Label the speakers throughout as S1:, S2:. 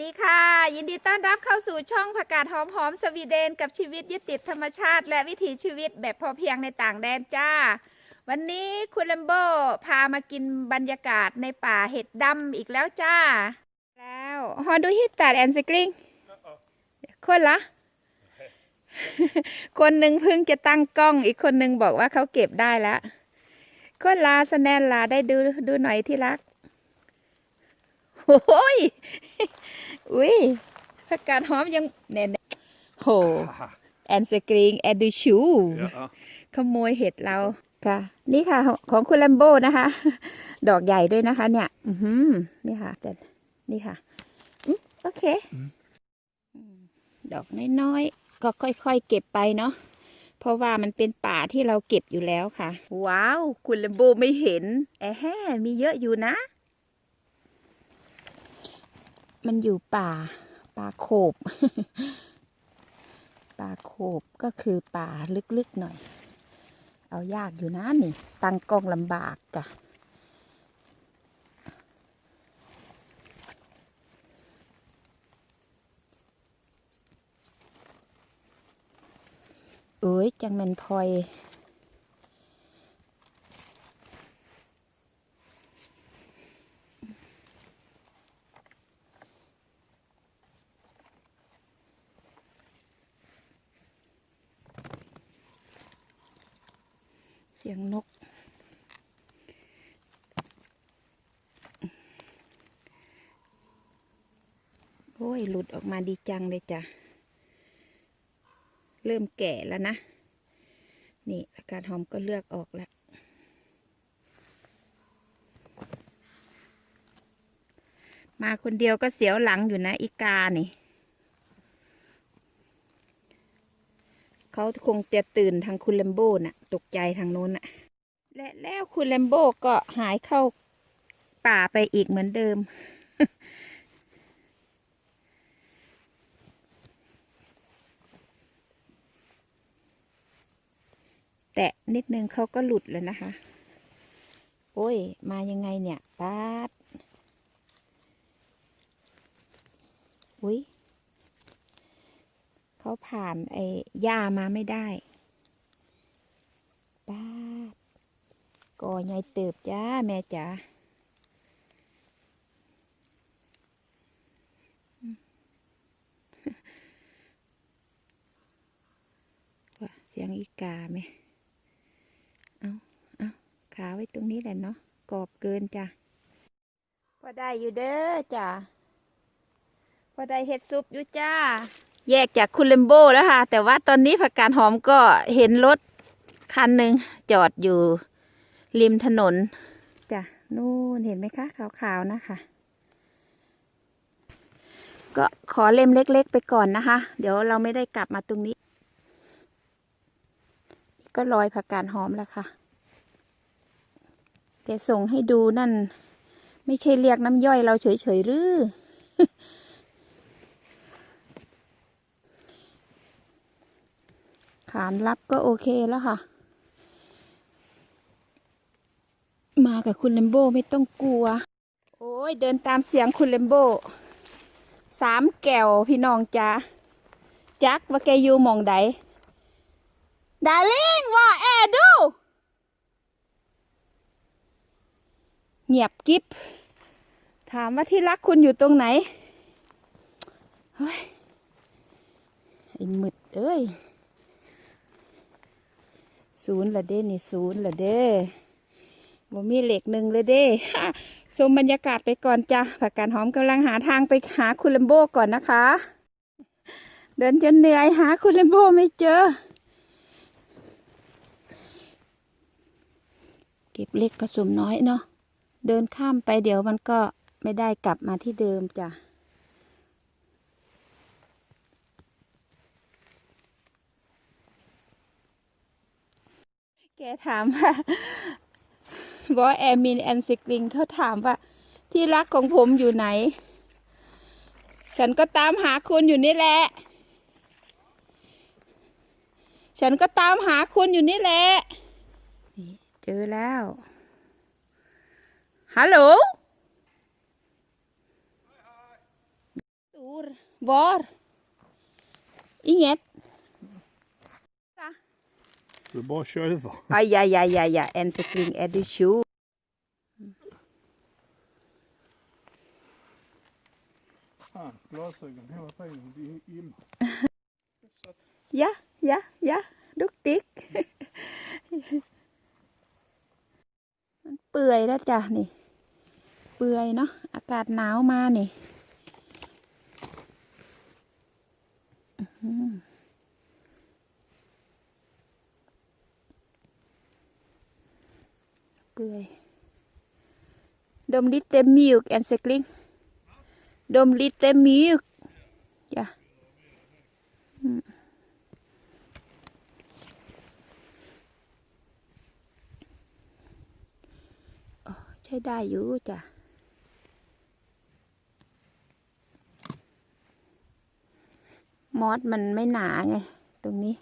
S1: วัสดีค่ะ ยินดีต้อนรับเข้าสู่ช่องผักกาดหอมหอมสวีเดน กับชีวิตยึดติดธรรมชาติ และวิถีชีวิตแบบพอเพียงในต่างแดนจ้า วันนี้คุณลัมโบพามากินบรรยากาศในป่าเห็ดดำอีกแล้วจ้า แล้วฮอดูฮิตตาแอนสกริงคนละ คนหนึ่งเพิ่งจะตั้งกล้องอีกคนหนึ่งบอกว่าเขาเก็บได้แล้วคนลาสแนนลาได้ดูดูหน่อยที่รักโอ้ย อุ้ยผักกาดหอมยังแน่นๆโหแอนสกรีงแอนดูชู
S2: Ja.
S1: ขโมยเห็ดเราค่ะ นี่ค่ะ ของคุณแลมโบนะคะ ดอกใหญ่ด้วยนะคะ เนี่ย อือหือนี่ค่ะเด็ดนี่ค่ะอืมโอเคอืมดอกน้อยๆ ก็ค่อยๆ เก็บไปเนาะเพราะว่ามันเป็นป่าที่เราเก็บอยู่แล้วค่ะ ว้าว คุณแลมโบไม่เห็น แอะแฮ่มีเยอะอยู่นะ มันอยู่ป่า ป่าโขบ ป่าโขบก็คือป่าลึกๆหน่อย เอายากอยู่นะนี่ ตั้งกล้องลำบากกะเอ้ยจังแมนพลอย เสียงนก โอ้ย หลุดออกมาดีจังเลยจ้ะ เริ่มแก่แล้วนะ นี่อาการหอมก็เลือกออกแล้วมาคนเดียวก็เสียวหลังอยู่นะอีกานี่ เขาคงจะตื่นทางคุณแลมโบ้น่ะ ตกใจทางโน้นน่ะ และแล้วคุณแลมโบ้ก็หายเข้าป่าไปอีกเหมือนเดิม แตะนิดนึงเขาก็หลุดแล้วนะคะ โอ้ย มายังไงเนี่ยป๊าดอุ้ย เขาผ่านไอ้หญ้ามาไม่ได้ป้าก่อใหญ่เติบจ้า แม่จ๋าว่าเสียงอีกาไหมเอาเอาขาไว้ตรงนี้แหละเนาะกรอบเกินจ้ะพอได้อยู่เด้อจ้ะพอได้เห็ดซุปอยู่จ้า แยกจากคุณเลมโบแล้วค่ะ แต่ว่าตอนนี้ผักกาดหอมก็เห็นรถคันหนึ่งจอดอยู่ริมถนนจ้ะนู่นเห็นไหมคะขาวๆนะคะก็ขอเล็มเล็ก ๆ ไปก่อนนะคะ เดี๋ยวเราไม่ได้กลับมาตรงนี้ ก็ลอยผักกาดหอมแล้วค่ะ แต่ส่งให้ดูนั่น ไม่ใช่เรียกน้ำย่อยเราเฉยๆหรือ ขานรับก็โอเคแล้วค่ะ มากับคุณเลมโบไม่ต้องกลัว โอ้ยเดินตามเสียงคุณเลมโบสามแก้วพี่น้องจ้าจักว่าแกอยู่มองใดดาริงว่าแอดูเงียบกิบถามว่าที่รักคุณอยู่ตรงไหน เฮ้ย ไอ้มึดเอ้ย ศูนย์ละเด้นี่ศูนย์ละเด้บ่มีเหล็กหนึ่งเลยเด้ชมบรรยากาศไปก่อนจ้ะผักกาดหอมกำลังหาทางไปหาคุณลัมโบก่อนนะคะ เดินจนเหนื่อยหาคุณลัมโบไม่เจอ เก็บเล็กผสมน้อยเนาะเดินข้ามไปเดี๋ยวมันก็ไม่ได้กลับมาที่เดิมจ้ะ แกถามว่าบอแอมินแอนซิกลิงเขาถามว่า ที่รักของผมอยู่ไหน ฉันก็ตามหาคุณอยู่นี่แหละ ฉันก็ตามหาคุณอยู่นี่แหละนี่เจอแล้วฮัลโหล Var? Inget?
S2: Du bara köra.
S1: Aj, aj, aj, aj, aj. En sekling är du tjo.
S2: Fan, glasögon hela tiden. Det är illa.
S1: Ja, ja, ja. Duktig มันเปื่อยแล้วจ้ะนี่ เปื่อยเนาะ อากาศหนาวมานี่อื้อหือเปื่อย ดมลิตเต็มมิลค์แอนเซกลิงดมลิตเต็มมิลค์จ้ะใช้ได้อยู่จ้ะมอสมันไม่หนาไง ตรงนี้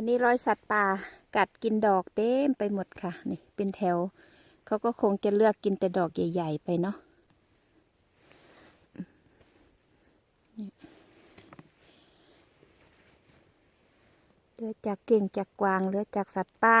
S1: ค่ะนี่รอยสัตว์ป่ากัดกินดอกเต็มไปหมดค่ะ นี่เป็นแถว เขาก็คงจะเลือกกินแต่ดอกใหญ่ๆไปเนาะเหลือจากเก่งจากกวางเหลือจากสัตว์ป่า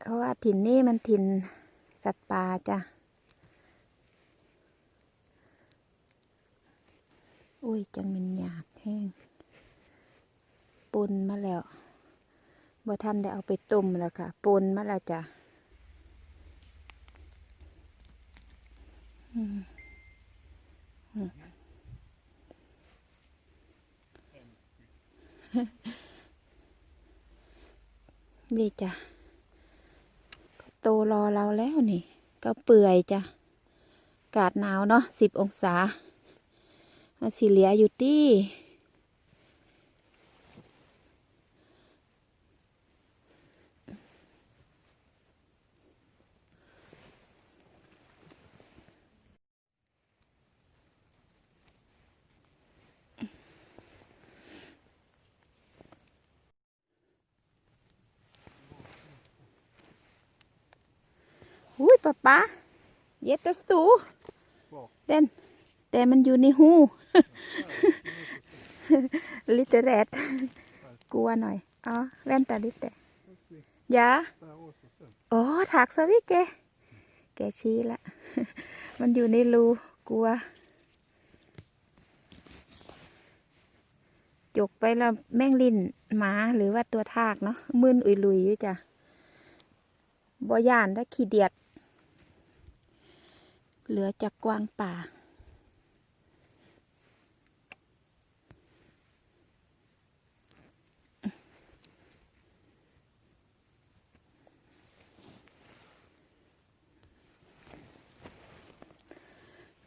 S1: เพราะว่าถิ่นนี้มันถิ่นสัตว์ป่าจ้ะ อุ้ยจังมันหยาบแห้ง ปนมาแล้วบ่ทันได้เอาไปต้มแล้วค่ะปนมาแล้วจ้ะอืมอืมนี่จ้ะโตรอเราแล้วนี่ ก็เปื่อยจ้ะกาศหนาวเนาะสิบองศามาสิเหลียอยู่ที่อุ้ย ป๊าป๊าเย็ดตะสู
S2: Var?
S1: เด่นแต่มันอยู่ในหูลิเตเรตกลัวหน่อยอ๋อแว่นตาลิเตยา
S2: Där åt och sen.
S1: โอ้ถักสวิแกแกชี้ละมันอยู่ในรูกลัวจกไปแล้วแม่งลินหมาหรือว่าตัวทากเนาะมึนอุยลุยอยู่จ้ะบอย่านได้ขี้เดียด เหลือจากกวางป่า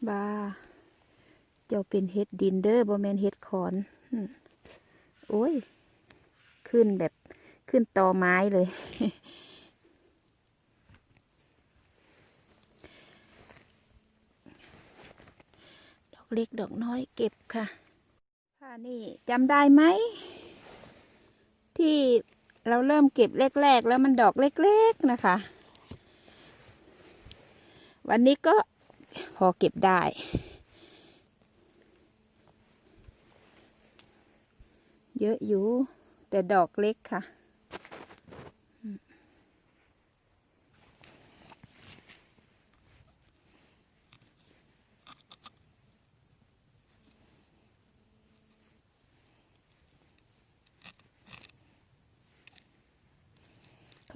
S1: บา เจ้าเป็นเฮ็ดดินเด้อบ่แมนเฮ็ดขอนโอ้ย ขึ้นแบบขึ้นตอไม้เลย ดอก เล็กดอกน้อยเก็บค่ะค่ะนี่จำได้ไหม ที่เราเริ่มเก็บแรกๆ แล้วมันดอกเล็กๆนะคะ วันนี้ก็พอเก็บได้ เยอะอยู่แต่ดอกเล็กค่ะ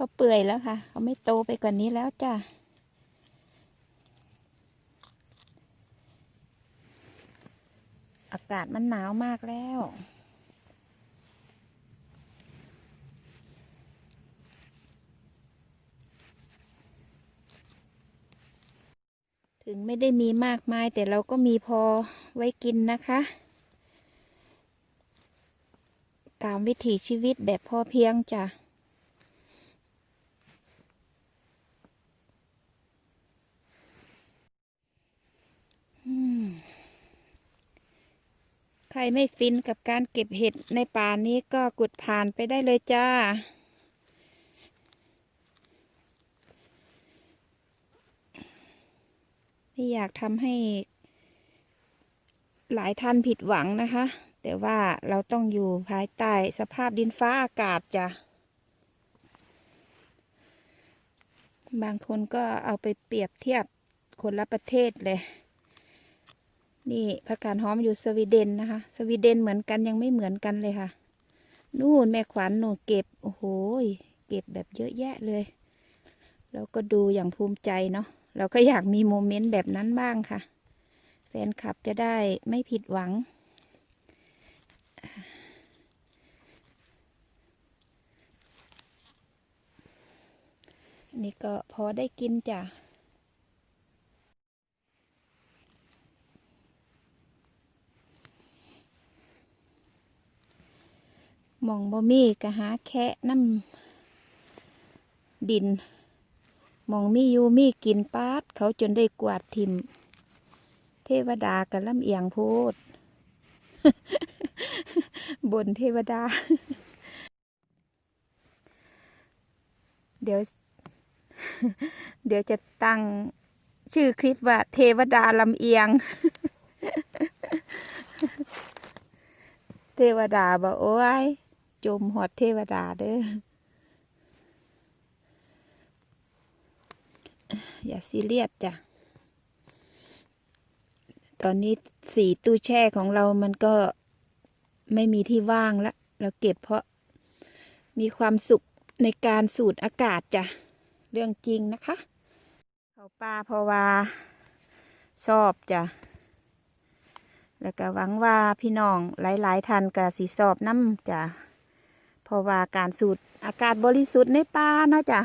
S1: เขาเปื่อยแล้วค่ะ เขาไม่โตไปกว่านี้แล้วจ้ะอากาศมันหนาวมากแล้ว ถึงไม่ได้มีมากมาย แต่เราก็มีพอไว้กินนะคะ ตามวิถีชีวิตแบบพอเพียงจ้ะ อืมขรไม่ฟินกับการเก็บเห็ดในป่านี้ก็กดผ่านไปได้เลยจ้า ไม่อยากทำให้หลายท่านผิดหวังนะคะ แต่ว่าเราต้องอยู่ภายใต้สภาพดินฟ้าอากาศจ้ะ บางคนก็เอาไปเปรียบเทียบคนละประเทศเลย นี่ผักกาดหอมอยู่สวีเดนนะคะ สวีเดนเหมือนกันยังไม่เหมือนกันเลยค่ะ นู่นแม่ขวัญหนูเก็บ โอ้โห เก็บแบบเยอะแยะเลย แล้วก็ดูอย่างภูมิใจเนาะ เราก็อยากมีโมเมนต์แบบนั้นบ้างค่ะ แฟนคลับจะได้ไม่ผิดหวังนนี้ก็พอได้กินจ้ะ มองบ่มีก็หาแคะน้ำดิน มองมีอยู่มีกินปาด เขาจนได้กวาดทิม เทวดากับลำเอียงโพดบนเทวดา เดี๋ยว เดี๋ยวจะตั้งชื่อคลิปว่าเทวดาลำเอียง เทวดาบอกโอ้ย จมหอดเทวดาเด้ออย่าซีเรียสจ้ะ ตอนนี้สี่ตู้แช่ของเรามันก็ไม่มีที่ว่างล้วเราเก็บเพราะมีความสุขในการสูดอากาศจ้ะ เรื่องจริงนะคะ เขาป่าพราะว่าชอบจ้ะ แล้วก็หวังว่าพี่น้องหลาย ๆท่านก็สิสอบน้ำจ้ะ เพราะว่าการสูดอากาศบริสุทธิ์ในป่าเนาะจ้ะ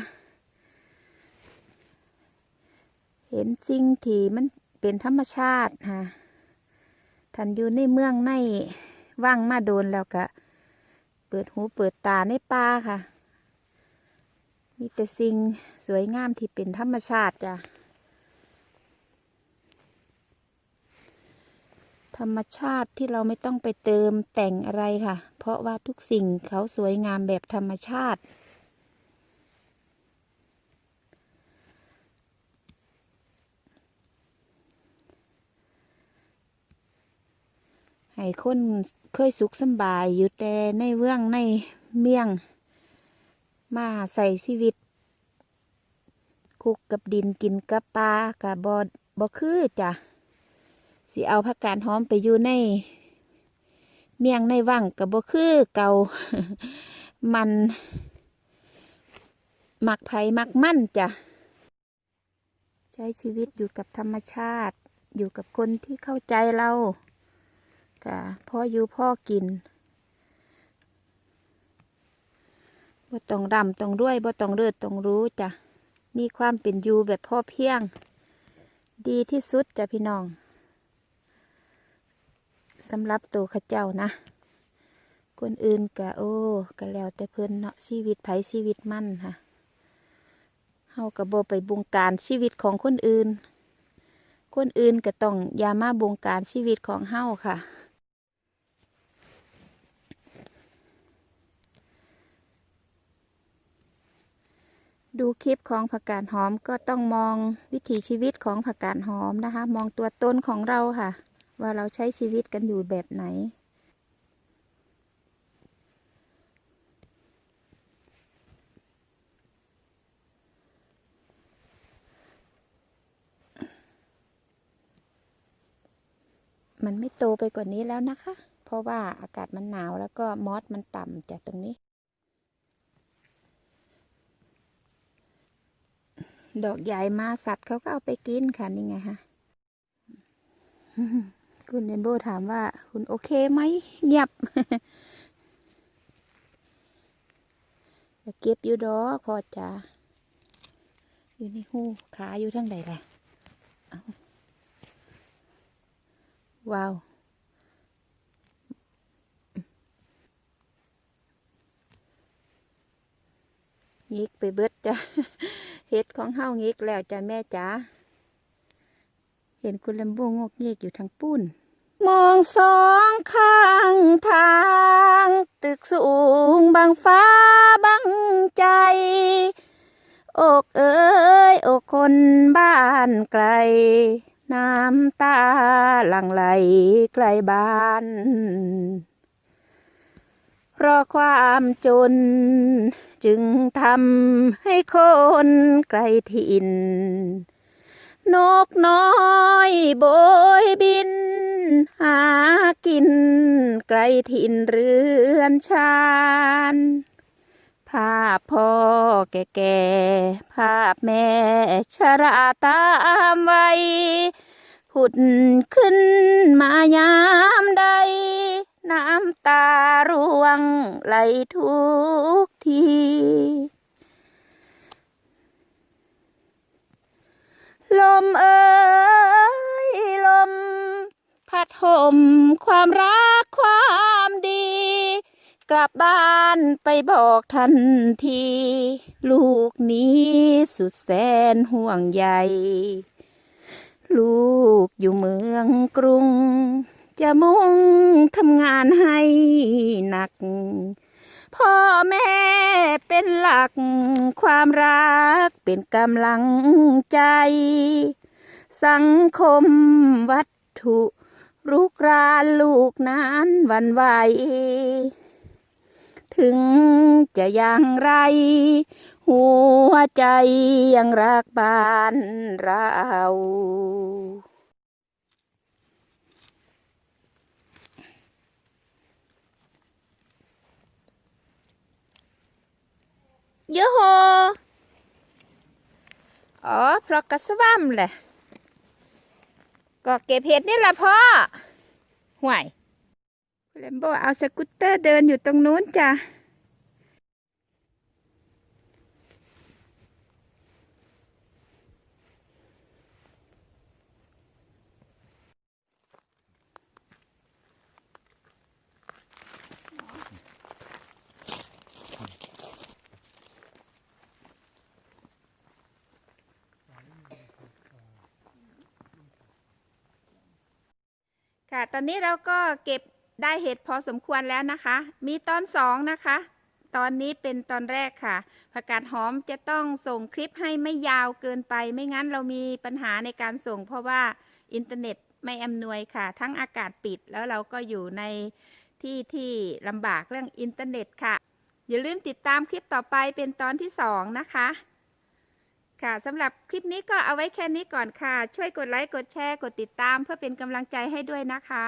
S1: เห็นสิ่งที่มันเป็นธรรมชาติฮะท่านอยู่ในเมืองในว่างมาโดนแล้วก็เปิดหูเปิดตาในป่าค่ะ มีแต่สิ่งสวยงามที่เป็นธรรมชาติจ้ะ ธรรมชาติที่เราไม่ต้องไปเติมแต่งอะไรค่ะ เพราะว่าทุกสิ่งเขาสวยงามแบบธรรมชาติ ให้คนเคยสุขสบายอยู่แต่ในเมืองในเมี่ยง มาใส่ชีวิต คุกกับดินกินกับปลากับบอบอคือจ้ะ สิเอาผักกาดหอมไปอยู่ใน เมียงในวังกับบ่คือเก่ามันหมักไผ่หมักมั่นจ้ะ ใช้ชีวิตอยู่กับธรรมชาติ อยู่กับคนที่เข้าใจเราก็พ่ออยู่พ่อกินบ่ต้องร่ำต้องรวยบ่ต้องเลิศต้องรู้จ้ะ มีความเป็นอยู่แบบพ่อเพียง ดีที่สุดจ้ะพี่น้อง สำหรับตัวข้าเจ้านะ คนอื่นก็โอ้ก็แล้วแต่เพิ่นเนาะชีวิตไผชีวิตมั่นค่ะเฮาก็บ่ไปบงการชีวิตของคนอื่น คนอื่นก็ต้องอย่ามาบงการชีวิตของเฮาค่ะดูคลิปของผักกาดหอมก็ต้องมองวิถีชีวิตของผักกาดหอมนะคะ มองตัวตนของเราค่ะ ว่าเราใช้ชีวิตกันอยู่แบบไหน มันไม่โตไปกว่านี้แล้วนะคะ เพราะว่าอากาศมันหนาวแล้วก็มอสมันต่ำจากตรงนี้ ดอกใหญ่มาสัตว์เขาก็เอาไปกินค่ะ นี่ไงฮะ คุณเรนโบถามว่า คุณโอเคไหมเงียบอย่าเก็บอยู่ดอกพอจ้าอยู่ในหูขาอยู่ทั้งใดล่ะว้าวงิกไปเบิดจ้ะเห็ดของเฮางิกแล้วจ้ะแม่จ๋าเห็นคุณลำโบงกเงียกอยู่ทางปุ้น มองสองข้างทาง ตึกสูงบางฟ้าบางใจ อกเอ้ยอกคนบ้านไกล น้ำตาหลั่งไหลไกลบ้าน เพราะความจน จึงทำให้คนไกลถิ่น นกน้อยโบยบิน หากิน ไกลถิ่นเรือนชานภาพพ่อแก่ๆภาพแม่ชราตามวัยผุดขึ้นมายามใด น้ำตาร่วงไหลทุกทีลมเอ่ยลม พัดห่มความรักความดี กลับบ้านไปบอกทันที ลูกนี้สุดแสนห่วงใยลูกอยู่เมืองกรุง จะมุ่งทำงานให้หนัก พ่อแม่เป็นหลักความรักเป็นกำลังใจ สังคมวัตถุ รุกรานลูกนั้นวันไหว ถึงจะอย่างไร หัวใจยังรักบ้านเราเยอะโฮอ๋อเพราะกระสว่ำแหละ ก็เก็บเห็ดนี่แหละพ่อห่วยคุณเลมโบเอาสกูตเตอร์เดินอยู่ตรงนู้นจ้ะ ค่ะ ตอนนี้เราก็เก็บได้เห็ดพอสมควรแล้วนะคะ มีตอนสองนะคะ ตอนนี้เป็นตอนแรกค่ะ ผักกาดหอมจะต้องส่งคลิปให้ไม่ยาวเกินไป ไม่งั้นเรามีปัญหาในการส่ง เพราะว่าอินเทอร์เน็ตไม่อำนวยค่ะ ทั้งอากาศปิดแล้วเราก็อยู่ในที่ที่ลำบากเรื่องอินเทอร์เน็ตค่ะ อย่าลืมติดตามคลิปต่อไปเป็นตอนที่สองนะคะ ค่ะสำหรับคลิปนี้ก็เอาไว้แค่นี้ก่อนค่ะ ช่วยกดไลค์ กดแชร์ กดติดตาม เพื่อเป็นกำลังใจให้ด้วยนะคะ